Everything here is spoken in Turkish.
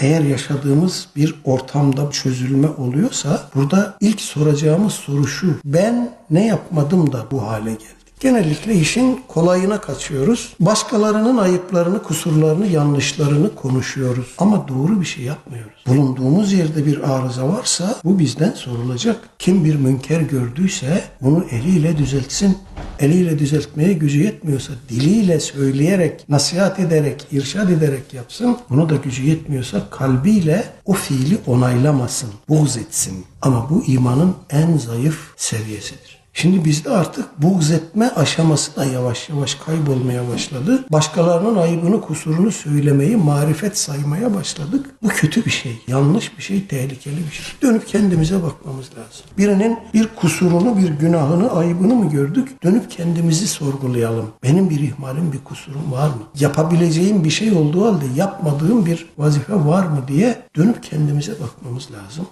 eğer yaşadığımız bir ortamda çözülme oluyorsa burada ilk soracağımız soru şu. Ben ne yapmadım da bu hale geldim? Genellikle işin kolayına kaçıyoruz. Başkalarının ayıplarını, kusurlarını, yanlışlarını konuşuyoruz. Ama doğru bir şey yapmıyoruz. Bulunduğumuz yerde bir arıza varsa bu bizden sorulacak. Kim bir münker gördüyse bunu eliyle düzeltsin. Eliyle düzeltmeye gücü yetmiyorsa diliyle söyleyerek, nasihat ederek, irşad ederek yapsın. Bunu da gücü yetmiyorsa kalbiyle o fiili onaylamasın, buğz etsin. Ama bu imanın en zayıf seviyesidir. Şimdi bizde artık buğz etme aşaması da yavaş yavaş kaybolmaya başladı. Başkalarının ayıbını, kusurunu söylemeyi marifet saymaya başladık. Bu kötü bir şey, yanlış bir şey, tehlikeli bir şey. Dönüp kendimize bakmamız lazım. Birinin bir kusurunu, bir günahını, ayıbını mı gördük? Dönüp kendimizi sorgulayalım. Benim bir ihmalim, bir kusurum var mı? Yapabileceğim bir şey olduğu halde yapmadığım bir vazife var mı diye dönüp kendimize bakmamız lazım.